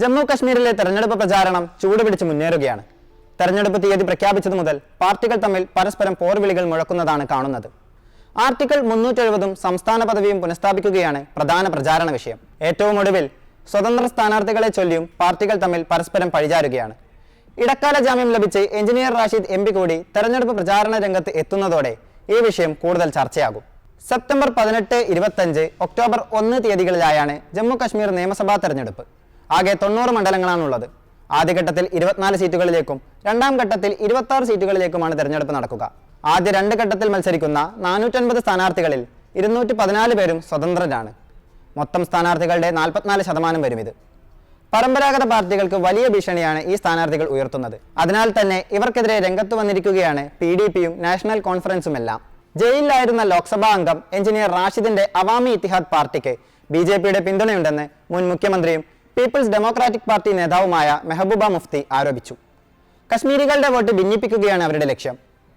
ജമ്മു കശ്മീരിലെ തെരഞ്ഞെടുപ്പ് പ്രചാരണം ചൂടുപിടിച്ച് മുന്നേറുകയാണ്. തെരഞ്ഞെടുപ്പ് തീയതി പ്രഖ്യാപിച്ചതു മുതൽ പാർട്ടികൾ തമ്മിൽ പരസ്പരം പോർവിളികൾ മുഴക്കുന്നതാണ് കാണുന്നത്. ആർട്ടിക്കിൾ മുന്നൂറ്റെഴുപതും സംസ്ഥാന പദവിയും പുനഃസ്ഥാപിക്കുകയാണ് പ്രധാന പ്രചാരണ വിഷയം. ഏറ്റവും ഒടുവിൽ സ്വതന്ത്ര സ്ഥാനാർത്ഥികളെ ചൊല്ലിയും പാർട്ടികൾ തമ്മിൽ പരസ്പരം പഴിചാരുകയാണ്. ഇടക്കാല ജാമ്യം ലഭിച്ച് എഞ്ചിനീയർ റാഷിദ് എം കൂടി തെരഞ്ഞെടുപ്പ് പ്രചാരണ രംഗത്ത് എത്തുന്നതോടെ ഈ വിഷയം കൂടുതൽ ചർച്ചയാകും. സെപ്റ്റംബർ പതിനെട്ട് ഇരുപത്തഞ്ച് ഒക്ടോബർ ഒന്ന് തീയതികളിലായാണ് ജമ്മു കശ്മീർ നിയമസഭാ തെരഞ്ഞെടുപ്പ്. ആകെ തൊണ്ണൂറ് മണ്ഡലങ്ങളാണുള്ളത്. ആദ്യഘട്ടത്തിൽ ഇരുപത്തിനാല് സീറ്റുകളിലേക്കും രണ്ടാം ഘട്ടത്തിൽ ഇരുപത്തി സീറ്റുകളിലേക്കുമാണ് തെരഞ്ഞെടുപ്പ് നടക്കുക. ആദ്യ രണ്ട് ഘട്ടത്തിൽ മത്സരിക്കുന്ന നാനൂറ്റൻപത് സ്ഥാനാർത്ഥികളിൽ ഇരുന്നൂറ്റി പതിനാല് പേരും സ്വതന്ത്രരാണ്. മൊത്തം സ്ഥാനാർത്ഥികളുടെ നാൽപ്പത്തിനാല് ശതമാനം വരും ഇത്. പരമ്പരാഗത പാർട്ടികൾക്ക് വലിയ ഭീഷണിയാണ് ഈ സ്ഥാനാർത്ഥികൾ ഉയർത്തുന്നത്. അതിനാൽ തന്നെ ഇവർക്കെതിരെ രംഗത്ത് വന്നിരിക്കുകയാണ് പി ഡി പിയും നാഷണൽ കോൺഫറൻസും എല്ലാം ജയിലിലായിരുന്ന ലോക്സഭാ അംഗം എഞ്ചിനീയർ റാഷിദിന്റെ അവാമി ഇത്തിഹാദ് പാർട്ടിക്ക് ബി ജെ പിയുടെ പിന്തുണയുണ്ടെന്ന് മുൻ മുഖ്യമന്ത്രിയും പീപ്പിൾസ് ഡെമോക്രാറ്റിക് പാർട്ടി നേതാവുമായ മെഹബൂബ മുഫ്തി ആരോപിച്ചു. കശ്മീരികളുടെ വോട്ട് ഭിന്നിപ്പിക്കുകയാണ് അവരുടെ ലക്ഷ്യം.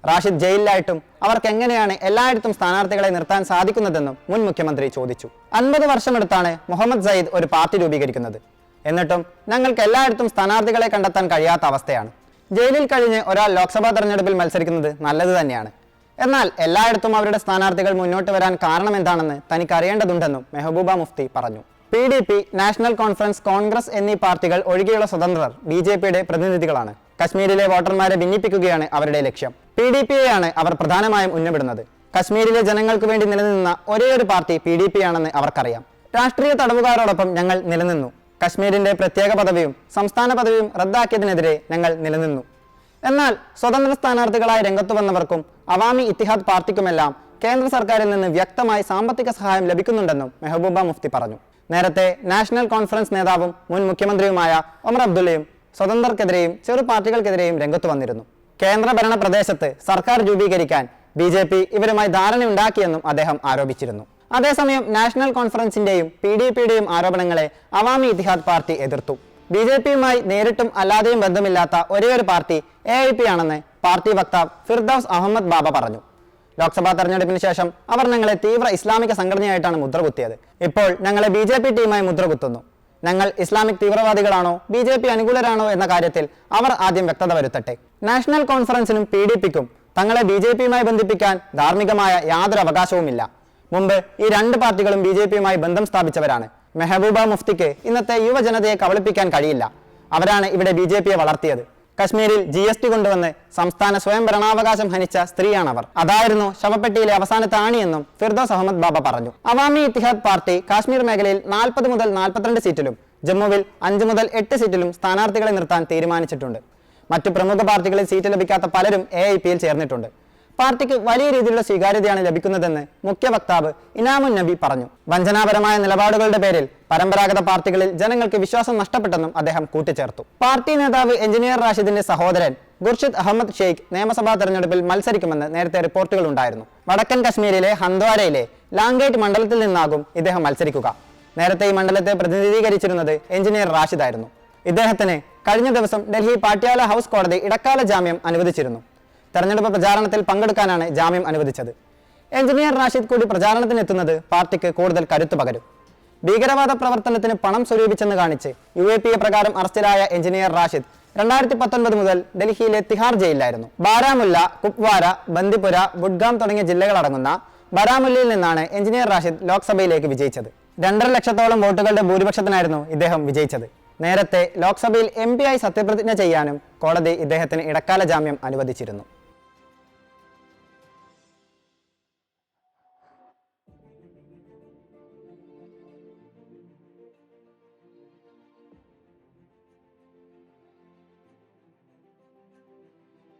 റാഷിദ് ജയിലിലായിട്ടും അവർക്ക് എങ്ങനെയാണ് എല്ലായിടത്തും സ്ഥാനാർത്ഥികളെ നിർത്താൻ സാധിക്കുന്നതെന്നും മുൻ മുഖ്യമന്ത്രി ചോദിച്ചു. അൻപത് വർഷമെടുത്താണ് മുഹമ്മദ് സയ്യിദ് ഒരു പാർട്ടി രൂപീകരിക്കുന്നത്. എന്നിട്ടും ഞങ്ങൾക്ക് എല്ലായിടത്തും സ്ഥാനാർത്ഥികളെ കണ്ടെത്താൻ കഴിയാത്ത അവസ്ഥയാണ്. ജയിലിൽ കഴിഞ്ഞ് ഒരാൾ ലോക്സഭാ തെരഞ്ഞെടുപ്പിൽ മത്സരിക്കുന്നത് നല്ലത് തന്നെയാണ്. എന്നാൽ എല്ലായിടത്തും അവരുടെ സ്ഥാനാർത്ഥികൾ മുന്നോട്ട് വരാൻ കാരണം എന്താണെന്ന് തനിക്ക് അറിയേണ്ടതുണ്ടെന്നും മെഹബൂബ മുഫ്തി പറഞ്ഞു. P D P national conference Congress എന്നീ പാർട്ടികൾ ഒഴികെയുള്ള സ്വതന്ത്രർ ബി ജെ പിയുടെ പ്രതിനിധികളാണ്. കശ്മീരിലെ വോട്ടർമാരെ ഭിന്നിപ്പിക്കുകയാണ് അവരുടെ ലക്ഷ്യം. പി ഡി പിയെയാണ് അവർ പ്രധാനമായും ഉന്നമിടുന്നത്. കശ്മീരിലെ ജനങ്ങൾക്ക് വേണ്ടി നിലനിന്ന ഒരേയൊരു പാർട്ടി പി ഡി പി ആണെന്ന് അവർക്കറിയാം. രാഷ്ട്രീയ തടവുകാരോടൊപ്പം ഞങ്ങൾ നിലനിന്നു. കശ്മീരിന്റെ പ്രത്യേക പദവിയും സംസ്ഥാന പദവിയും റദ്ദാക്കിയതിനെതിരെ ഞങ്ങൾ നിലനിന്നു. എന്നാൽ സ്വതന്ത്ര സ്ഥാനാർത്ഥികളായി രംഗത്തു വന്നവർക്കും അവാമി ഇത്തിഹാദ് പാർട്ടിക്കുമെല്ലാം കേന്ദ്ര സർക്കാരിൽ നിന്ന് വ്യക്തമായി സാമ്പത്തിക സഹായം ലഭിക്കുന്നുണ്ടെന്നും മെഹബൂബ മുഫ്തി പറഞ്ഞു. നേരത്തെ നാഷണൽ കോൺഫറൻസ് നേതാവും മുൻ മുഖ്യമന്ത്രിയുമായ ഒമർ അബ്ദുള്ളയും സ്വതന്ത്രർക്കെതിരെയും ചെറു പാർട്ടികൾക്കെതിരെയും രംഗത്തു വന്നിരുന്നു. കേന്ദ്രഭരണ പ്രദേശത്ത് സർക്കാർ രൂപീകരിക്കാൻ ബി ജെ പി ഇവരുമായി ധാരണയുണ്ടാക്കിയെന്നും അദ്ദേഹം ആരോപിച്ചിരുന്നു. അതേസമയം നാഷണൽ കോൺഫറൻസിന്റെയും പി ഡി പിയുടെയും ആരോപണങ്ങളെ അവാമി ഇത്തിഹാദ് പാർട്ടി എതിർത്തു. ബി ജെ പിയുമായി നേരിട്ടും അല്ലാതെയും ബന്ധമില്ലാത്ത ഒരേയൊരു പാർട്ടി എ ഐ പി ആണെന്ന് പാർട്ടി വക്താവ് ഫിർദൌസ് അഹമ്മദ് ബാബ പറഞ്ഞു. ലോക്സഭാ തെരഞ്ഞെടുപ്പിന് ശേഷം അവർ ഞങ്ങളെ തീവ്ര ഇസ്ലാമിക സംഘടനയായിട്ടാണ് മുദ്രകുത്തിയത്. ഇപ്പോൾ ഞങ്ങളെ ബി ജെ പി ടീമായി മുദ്രകുത്തുന്നു. ഞങ്ങൾ ഇസ്ലാമിക് തീവ്രവാദികളാണോ ബി ജെ പി അനുകൂലരാണോ എന്ന കാര്യത്തിൽ അവർ ആദ്യം വ്യക്തത വരുത്തട്ടെ. നാഷണൽ കോൺഫറൻസിനും പി ഡി പിക്കും തങ്ങളെ ബി ജെ പിയുമായി ബന്ധിപ്പിക്കാൻ ധാർമ്മികമായ യാതൊരു അവകാശവുമില്ല. മുമ്പ് ഈ രണ്ട് പാർട്ടികളും ബി ജെ പിയുമായി ബന്ധം സ്ഥാപിച്ചവരാണ്. മെഹബൂബ മുഫ്തിക്ക് ഇന്നത്തെ യുവജനതയെ കബളിപ്പിക്കാൻ കഴിയില്ല. അവരാണ് ഇവിടെ ബി ജെ പിയെ വളർത്തിയത്. കശ്മീരിൽ ജി എസ് ടി കൊണ്ടുവന്ന് സംസ്ഥാന സ്വയം ഭരണാവകാശം ഹനിച്ച സ്ത്രീയാണവർ. അതായിരുന്നു ശവപ്പെട്ടിയിലെ അവസാനത്തെ ആണിയെന്നും ഫിർദോസ് അഹമ്മദ് ബാബ പറഞ്ഞു. അവാമി ഇത്തിഹാദ് പാർട്ടി കാശ്മീർ മേഖലയിൽ നാൽപ്പത് മുതൽ നാൽപ്പത്തിരണ്ട് സീറ്റിലും ജമ്മുവിൽ അഞ്ച് മുതൽ എട്ട് സീറ്റിലും സ്ഥാനാർത്ഥികളെ നിർത്താൻ തീരുമാനിച്ചിട്ടുണ്ട്. മറ്റു പ്രമുഖ പാർട്ടികളിൽ സീറ്റ് ലഭിക്കാത്ത പലരും എ ഐ പിയിൽ ചേർന്നിട്ടുണ്ട്. പാർട്ടിക്ക് വലിയ രീതിയിലുള്ള സ്വീകാര്യതയാണ് ലഭിക്കുന്നതെന്ന് മുഖ്യ വക്താവ് ഇനാമുൻ നബി പറഞ്ഞു. വഞ്ചനാപരമായ നിലപാടുകളുടെ പേരിൽ പരമ്പരാഗത പാർട്ടികളിൽ ജനങ്ങൾക്ക് വിശ്വാസം നഷ്ടപ്പെട്ടെന്നും അദ്ദേഹം കൂട്ടിച്ചേർത്തു. പാർട്ടി നേതാവ് എഞ്ചിനീയർ റാഷിദിന്റെ സഹോദരൻ ഗുർഷിദ് അഹമ്മദ് ഷെയ്ഖ് നിയമസഭാ തെരഞ്ഞെടുപ്പിൽ മത്സരിക്കുമെന്ന് നേരത്തെ റിപ്പോർട്ടുകൾ ഉണ്ടായിരുന്നു. വടക്കൻ കശ്മീരിലെ ഹന്ദ്വാരയിലെ ലാംഗേറ്റ് മണ്ഡലത്തിൽ നിന്നാകും ഇദ്ദേഹം മത്സരിക്കുക. നേരത്തെ ഈ മണ്ഡലത്തെ പ്രതിനിധീകരിച്ചിരുന്നത് എഞ്ചിനീയർ റാഷിദായിരുന്നു. ഇദ്ദേഹത്തിന് കഴിഞ്ഞ ദിവസം ഡൽഹി പാട്യാല ഹൗസ് കോടതി ഇടക്കാല ജാമ്യം അനുവദിച്ചിരുന്നു. തെരഞ്ഞെടുപ്പ് പ്രചാരണത്തിൽ പങ്കെടുക്കാനാണ് ജാമ്യം അനുവദിച്ചത്. എഞ്ചിനീയർ റാഷിദ് കൂടി പ്രചാരണത്തിനെത്തുന്നത് പാർട്ടിക്ക് കൂടുതൽ കരുത്തു പകരും. ഭീകരവാദ പ്രവർത്തനത്തിന് പണം സ്വരൂപിച്ചെന്ന് കാണിച്ച് യു എ പി എ പ്രകാരം അറസ്റ്റിലായ എഞ്ചിനീയർ റാഷിദ് രണ്ടായിരത്തി പത്തൊൻപത് മുതൽ ഡൽഹിയിലെ തിഹാർ ജയിലിലായിരുന്നു. ബാരാമുല്ല കുപ്വാര ബന്ദിപുര ബുഡ്ഗാം തുടങ്ങിയ ജില്ലകളടങ്ങുന്ന ബാരാമുല്ലയിൽ നിന്നാണ് എഞ്ചിനീയർ റാഷിദ് ലോക്സഭയിലേക്ക് വിജയിച്ചത്. രണ്ടര ലക്ഷത്തോളം വോട്ടുകളുടെ ഭൂരിപക്ഷത്തിനായിരുന്നു ഇദ്ദേഹം വിജയിച്ചത്. നേരത്തെ ലോക്സഭയിൽ എം ആയി സത്യപ്രതിജ്ഞ ചെയ്യാനും കോടതി ഇദ്ദേഹത്തിന് ഇടക്കാല ജാമ്യം അനുവദിച്ചിരുന്നു.